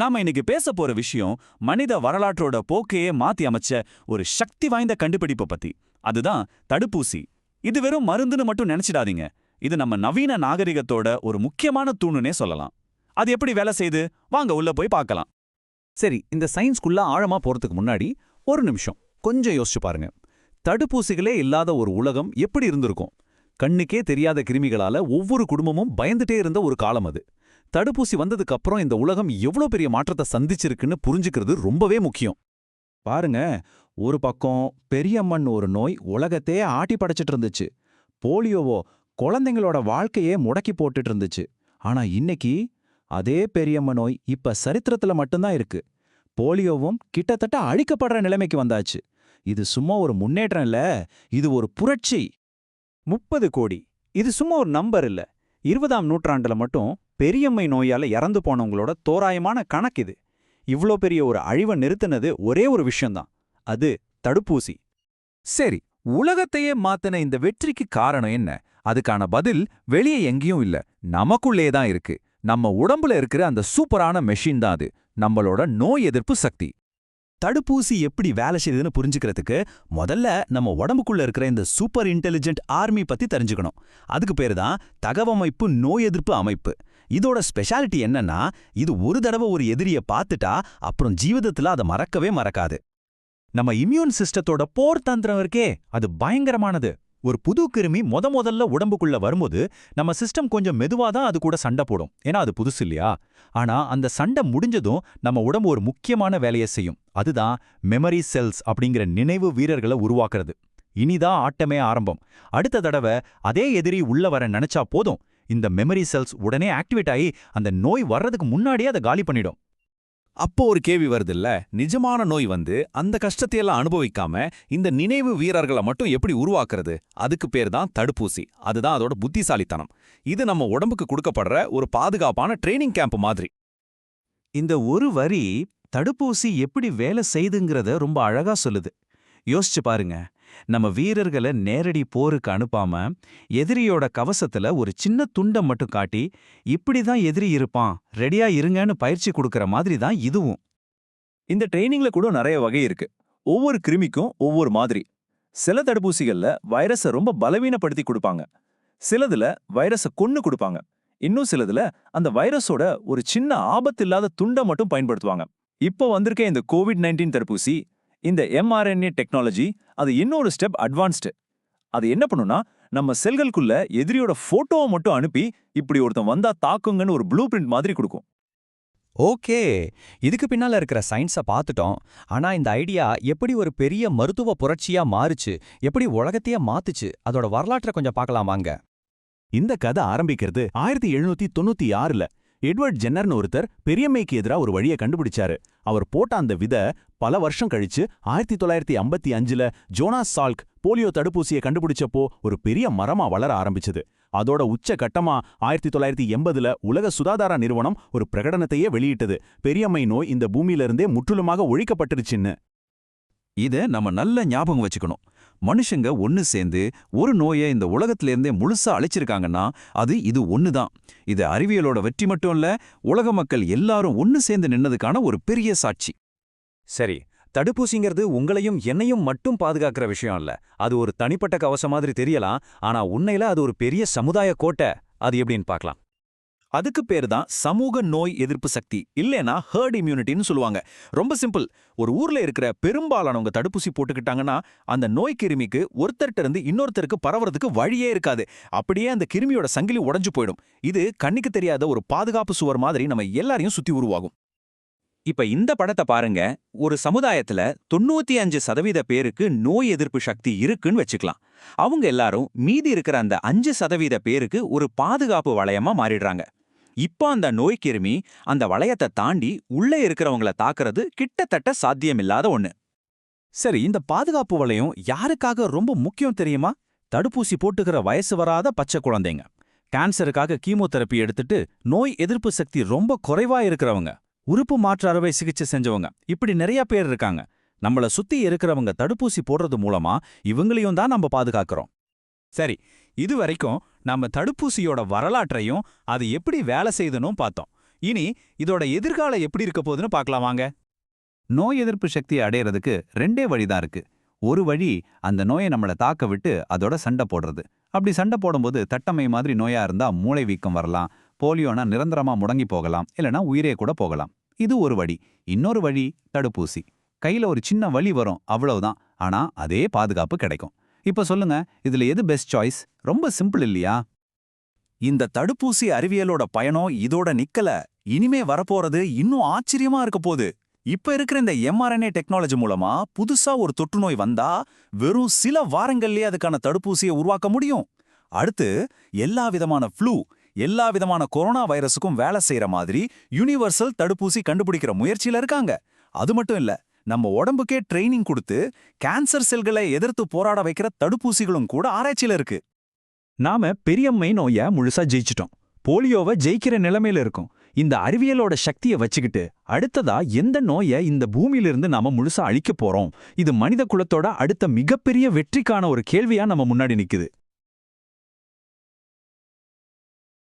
நாம இன்னைக்கு பேச போற விஷயம் மனித வரலாற்றோட போக்கையே மாத்தி அமைச்ச ஒரு சக்தி வாய்ந்த கண்டுபிடிப்பு பத்தி. அதுதான் தடுப்பூசி. இது வெறும் மருந்துன்னு மட்டும் நினைச்சிடாதீங்க. இது நம்ம நவீன நாகரிகத்தோட ஒரு முக்கியமான தூணுனே சொல்லலாம். அது எப்படி வேலை செய்து? வாங்க உள்ள போய் பார்க்கலாம். சரி இந்த சயின்ஸ்குள்ள ஆழமா போறதுக்கு முன்னாடி ஒரு நிமிஷம். கொஞ்சம் யோசிச்சு பாருங்க. தடுப்பூசிகளே இல்லாத ஒரு உலகம் எப்படி இருந்திருக்கும்? கண்ணுக்கே தெரியாத கிருமிகளால ஒவ்வொரு குடும்பமும் பயந்துட்டே இருந்த ஒரு காலம் அது. தடுப்பூசி வந்ததுக்கு அப்புறம் இந்த உலகம் எவ்வளோ பெரிய மாற்றத்தை சந்திச்சிருக்குன்னு புரிஞ்சுக்கிறது ரொம்பவே முக்கியம். பாருங்க ஒரு பக்கம் பெரியம்மன் ஒரு நோய் உலகத்தையே ஆட்டி படைச்சிட்டு இருந்துச்சு. போலியோவோ குழந்தைங்களோட வாழ்க்கையே முடக்கி போட்டுட்டு இருந்துச்சு. ஆனா இன்னைக்கு அதே பெரியம்ம நோய் இப்ப சரித்திரத்துல மட்டும்தான் இருக்கு. போலியோவும் கிட்டத்தட்ட அழிக்கப்படுற நிலைமைக்கு வந்தாச்சு. இது சும்மா ஒரு முன்னேற்றம் இல்ல இது ஒரு புரட்சி. முப்பது கோடி. இது சும்மா ஒரு நம்பர் இல்ல. இருபதாம் நூற்றாண்டுல மட்டும் பெரியம்மை நோயால இறந்து போனவங்களோட தோராயமான கணக்கு இது. இவ்ளோ பெரிய ஒரு அழிவை நிறுத்தினது ஒரே ஒரு விஷயம்தான். அது தடுப்பூசி. சரி உலகத்தையே மாத்தின இந்த வெற்றிக்கு காரணம் என்ன? அதுக்கான பதில் வெளியே எங்கேயும் இல்ல. நமக்குள்ளே தான் இருக்கு. நம்ம உடம்புல இருக்கிற அந்த சூப்பரான மெஷின் தான் அது. நம்மளோட நோய் எதிர்ப்பு சக்தி. தடுப்பூசி எப்படி வேலை செய்யுதுன்னு புரிஞ்சுக்கிறதுக்கு முதல்ல நம்ம உடம்புக்குள்ள இருக்கிற இந்த சூப்பர் இன்டெலிஜென்ட் ஆர்மி பத்தி தெரிஞ்சுக்கணும். அதுக்கு பேரு தான் தகவமைப்பு நோய் எதிர்ப்பு அமைப்பு. இதோட ஸ்பெஷாலிட்டி என்னன்னா இது ஒரு தடவை ஒரு எதிரிய பார்த்துட்டா அப்புறம் ஜீவிதத்துல அதை மறக்கவே மறக்காது. நம்ம இம்யூன் சிஸ்டத்தோட போர் தந்திரம் இருக்கே அது பயங்கரமானது. ஒரு புது கிருமி முத முதல்ல உடம்புக்குள்ள வரும்போது நம்ம சிஸ்டம் கொஞ்சம் மெதுவா தான் அது கூட சண்டை போடும். ஏன்னா அது புதுசு இல்லையா? ஆனா அந்த சண்டை முடிஞ்சதும் நம்ம உடம்பு ஒரு முக்கியமான வேலையை செய்யும். அதுதான் மெமரி செல்ஸ் அப்படிங்கிற நினைவு வீரர்களை உருவாக்குறது. இனிதான் ஆட்டமே ஆரம்பம். அடுத்த தடவை அதே எதிரி உள்ள வர நினைச்சா போதும். இந்த மெமரி செல்ஸ் உடனே ஆக்டிவேட் ஆகி அந்த நோய் வர்றதுக்கு முன்னாடியே அதை காலி பண்ணிடும். அப்போ ஒரு கேள்வி வருதுல்ல? நிஜமான நோய் வந்து அந்த கஷ்டத்தையெல்லாம் அனுபவிக்காம இந்த நினைவு வீரர்களை மட்டும் எப்படி உருவாக்குறது? அதுக்கு பேர் தான் தடுப்பூசி. அதுதான் அதோட புத்திசாலித்தனம். இது நம்ம உடம்புக்கு கொடுக்கப்படுற ஒரு பாதுகாப்பான ட்ரைனிங் கேம்ப் மாதிரி. இந்த ஒரு வரி தடுப்பூசி எப்படி வேலை செய்துங்கிறத ரொம்ப அழகா சொல்லுது. யோசிச்சு பாருங்க. நம்ம வீரர்களை நேரடி போருக்கு அனுப்பாம எதிரியோட கவசத்துல ஒரு சின்ன துண்டை மட்டும் காட்டி இப்படி தான் எதிரி இருப்பான் ரெடியா இருங்கன்னு பயிற்சி கொடுக்கற மாதிரி தான் இதுவும். இந்த ட்ரைனிங்ல கூட நிறைய வகை இருக்கு. ஒவ்வொரு கிருமிக்கும் ஒவ்வொரு மாதிரி. சில தடுப்பூசிகள்ல வைரஸை ரொம்ப பலவீனப்படுத்தி கொடுப்பாங்க. சிலதுல வைரஸை கொன்னு கொடுப்பாங்க. இன்னும் சிலதுல அந்த வைரஸோட ஒரு சின்ன ஆபத்தில்லாத துண்டை மட்டும் பயன்படுத்துவாங்க. இப்போ வந்திருக்க இந்த கோவிட் நைன்டீன் தடுப்பூசி இந்த எம்ஆர்என்ஏ டெக்னாலஜி அது இன்னொரு ஸ்டெப் அட்வான்ஸ்டு அது என்ன பண்ணுனா நம்ம செல்களுக்குள்ள எதிரியோட போட்டோவை மட்டும் அனுப்பி இப்படி ஒருத்தன் வந்தா தாக்குங்கன்னு ஒரு ப்ளூ பிரிண்ட் மாதிரி கொடுக்கும். ஓகே. இதுக்கு பின்னால இருக்கிற சயின்ஸை பார்த்துட்டோம். ஆனா இந்த ஐடியா எப்படி ஒரு பெரிய மருத்துவ புரட்சியா மாறுச்சு எப்படி உலகத்தையே மாத்துச்சு அதோட வரலாற்றை கொஞ்சம் பார்க்கலாமாங்க இந்த கதை ஆரம்பிக்கிறது ஆயிரத்தி எழுநூத்தி தொண்ணூத்தி ஆறுல. எட்வர்ட் ஜென்னர்னு ஒருத்தர் பெரியம்மைக்கு எதிரா ஒரு வழியை கண்டுபிடிச்சாரு. அவர் போட்ட அந்த வித பல வருஷம் கழிச்சு ஆயிரத்தி தொள்ளாயிரத்தி ஐம்பத்தி அஞ்சுல ஜோனாஸ் சால்க் போலியோ தடுப்பூசியை கண்டுபிடிச்சப்போ ஒரு பெரிய மரமா வளர ஆரம்பிச்சது. அதோட உச்ச கட்டமா ஆயிரத்தி தொள்ளாயிரத்தி எண்பதுல உலக சுகாதார நிறுவனம் ஒரு பிரகடனத்தையே வெளியிட்டது. பெரியம்மை நோய் இந்த பூமியிலிருந்தே முற்றிலுமாக ஒழிக்கப்பட்டுருச்சுன்னு. இத நம்ம நல்ல ஞாபகம் வச்சுக்கணும். மனுஷங்க ஒன்னு சேர்ந்து ஒரு நோயை இந்த உலகத்திலேருந்தே முழுசா அழிச்சிருக்காங்கன்னா அது இது ஒன்னு தான் இது அறிவியலோட வெற்றி மட்டும் இல்ல உலக மக்கள் எல்லாரும் ஒன்னு சேர்ந்து நின்னதுக்கான ஒரு பெரிய சாட்சி. சரி தடுப்பூசிங்கிறது உங்களையும் என்னையும் மட்டும் பாதுகாக்கிற விஷயம் இல்ல. அது ஒரு தனிப்பட்ட கவசம் மாதிரி தெரியலாம் ஆனா உண்மையில அது ஒரு பெரிய சமுதாய கோட்டை. அது எப்படின்னு பார்க்கலாம். அதுக்கு பேர் தான் சமூக நோய் எதிர்ப்பு சக்தி இல்லைனா ஹர்ட் இம்யூனிட்டின்னு சொல்லுவாங்க. ரொம்ப சிம்பிள் ஒரு ஊர்ல இருக்கிற பெரும்பாலானவங்க தடுப்பூசி போட்டுக்கிட்டாங்கன்னா அந்த நோய் கிருமிக்கு ஒருத்தர்ட்ட இருந்து இன்னொருத்தருக்கு பரவறதுக்கு வழியே இருக்காது. அப்படியே அந்த கிருமியோட சங்கிலி உடஞ்சு போயிடும். இது கண்ணுக்கு தெரியாத ஒரு பாதுகாப்பு சுவர் மாதிரி நம்ம எல்லாரையும் சுத்தி உருவாகும். இப்ப இந்த படத்தை பாருங்க. ஒரு சமுதாயத்துல தொண்ணூத்தி அஞ்சு சதவீத பேருக்கு நோய் எதிர்ப்பு சக்தி இருக்குன்னு வச்சுக்கலாம். அவங்க எல்லாரும் மீதி இருக்கிற அந்த அஞ்சு சதவீத பேருக்கு ஒரு பாதுகாப்பு வளையமா மாறிடுறாங்க. இப்போ அந்த நோய் கிருமி அந்த வளையத்தை தாண்டி உள்ளே இருக்கிறவங்கள தாக்குறது கிட்டத்தட்ட சாத்தியமில்லாத ஒண்ணு. சரி இந்த பாதுகாப்பு வளையம் யாருக்காக ரொம்ப முக்கியம் தெரியுமா? தடுப்பூசி போட்டுக்கிற வயசு வராத பச்சை குழந்தைங்க. கேன்சருக்காக கீமோதெரப்பி எடுத்துட்டு நோய் எதிர்ப்பு சக்தி ரொம்ப குறைவா இருக்கிறவங்க. உறுப்பு மாற்று அறுவை சிகிச்சை செஞ்சவங்க. இப்படி நிறைய பேர் இருக்காங்க. நம்மள சுத்தி இருக்கிறவங்க தடுப்பூசி போடுறது மூலமா இவங்களையும் தான் நம்ம பாதுகாக்கிறோம். சரி இது வரைக்கும் நம்ம தடுப்பூசியோட வரலாற்றையும் அது எப்படி வேலை செய்தனும் பார்த்தோம். இனி இதோட எதிர்காலம் எப்படி இருக்க போகுதுன்னு பார்க்கலாம் வாங்க. நோய் எதிர்ப்பு சக்தியை அடையறதுக்கு ரெண்டே வழிதான் இருக்கு. ஒரு வழி அந்த நோயை நம்மள தாக்க விட்டு அதோட சண்டை போடுறது. அப்படி சண்டை போடும்போது தட்டமை மாதிரி நோயா இருந்தா மூளை வீக்கம் வரலாம் போலியோனா நிரந்தரமா முடங்கி போகலாம் இல்லனா உயிரே கூட போகலாம். இது ஒரு வழி. இன்னொரு வழி தடுப்பூசி. கையில ஒரு சின்ன வழி வரும் அவ்வளவுதான். ஆனா அதே பாதுகாப்பு கிடைக்கும். இப்ப சொல்லுங்க இதுல எது பெஸ்ட் சாய்ஸ் ரொம்ப சிம்பிள் இல்லையா? இந்த தடுப்பூசி அறிவியலோட பயணம் இதோட நிக்கல. இனிமே வரப்போறது இன்னும் ஆச்சரியமா இருக்க போகுது. இப்ப இருக்கிற இந்த எம்ஆர்என்ஏ டெக்னாலஜி மூலமா புதுசா ஒரு தொற்றுநோய் வந்தா வெறும் சில வாரங்கள்லயே அதுக்கான தடுப்பூசியை உருவாக்க முடியும். அடுத்து எல்லா விதமான ஃப்ளூ எல்லா விதமான கொரோனா வைரஸுக்கும் வேலை செய்யற மாதிரி யூனிவர்சல் தடுப்பூசி கண்டுபிடிக்கிற முயற்சியில இருக்காங்க. அது மட்டும் இல்ல நம்ம உடம்புக்கே ட்ரைனிங் கொடுத்து கேன்சர் செல்களை எதிர்த்து போராட வைக்கிற தடுப்பூசிகளும் கூட ஆராய்ச்சியில இருக்கு. நாம பெரியம்மை நோய முழுசா ஜெயிச்சிட்டோம். போலியோவை ஜெயிக்கிற நிலைமையில இருக்கோம். இந்த அறிவியலோட சக்தியை வச்சுக்கிட்டு அடுத்ததா எந்த நோயை இந்த பூமியிலிருந்து நாம முழுசா அழிக்க போறோம்? இது மனித குலத்தோட அடுத்த மிகப்பெரிய வெற்றிக்கான ஒரு கேள்வியா நம்ம முன்னாடி நிக்குது.